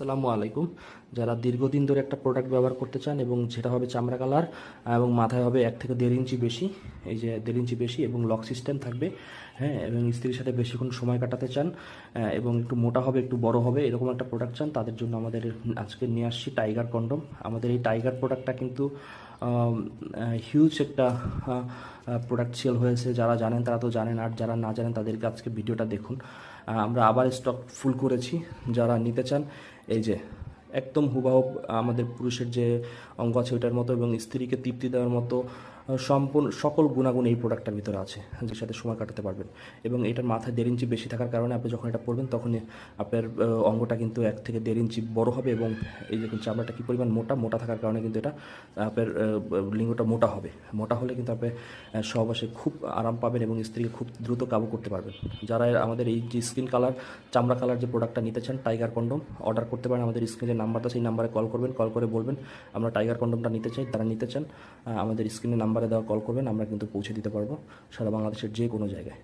আসসালামু আলাইকুম। যারা দীর্ঘদিন ধরে একটা প্রোডাক্ট ব্যবহার করতে চান এবং সেটা হবে চামড়া কালার এবং মাথায় হবে এক থেকে দেড় ইঞ্চি বেশি, এই যে দেড় ইঞ্চি বেশি এবং লক সিস্টেম থাকবে হ্যাঁ এবং স্ত্রীর সাথে বেশিক্ষণ সময় কাটাতে চান এবং একটু মোটা হবে, একটু বড় হবে, এরকম একটা প্রোডাক্ট চান, তাদের জন্য আমাদের আজকে নিয়ে আসছি টাইগার কন্ডম আমাদের এই টাইগার প্রোডাক্টটা কিন্তু হিউজ একটা প্রোডাক্ট সেল হয়েছে। যারা জানেন তারা তো জানেন, আর যারা না জানেন তাদেরকে আজকে ভিডিওটা দেখুন। আমরা আবার স্টক ফুল করেছি। যারা নিতে চান, এই যে, একদম হুবাহুব আমাদের পুরুষের যে অঙ্গ আছে ওইটার মতো এবং স্ত্রীকে তৃপ্তি দেওয়ার মতো সম্পূর্ণ সকল গুণাগুণ এই প্রোডাক্টটার ভিতরে আছে। যার সাথে সময় কাটাতে পারবেন। এবং এটার মাথায় দেড় ইঞ্চি বেশি থাকার কারণে আপনি যখন এটা পরবেন, তখনই আপনার অঙ্গটা কিন্তু এক থেকে দেড় ইঞ্চি বড় হবে এবং এই দেখুন চামড়াটা কী পরিমাণ মোটা মোটা থাকার কারণে কিন্তু এটা আপনার লিঙ্গটা মোটা হবে। মোটা হলে কিন্তু আপনি সহবাসে খুব আরাম পাবেন এবং স্ত্রীকে খুব দ্রুত কাবু করতে পারবেন। যারা আমাদের এই যে স্কিন কালার চামড়া কালার যে প্রোডাক্টটা নিতে চান টাইগার কন্ডম অর্ডার করতে পারেন। আমাদের স্ক্রিনে নাম্বারটা সেই নাম্বারে কল করবেন কল করে বলবেন, আমরা টাইগার কন্ডমটা নিতে চাই, তারা নিতে চান। আমাদের স্ক্রিনে নাম্বারে দেওয়া কল করবেন আমরা কিন্তু পৌঁছে দিতে পারব সারা বাংলাদেশের যে কোনো জায়গায়।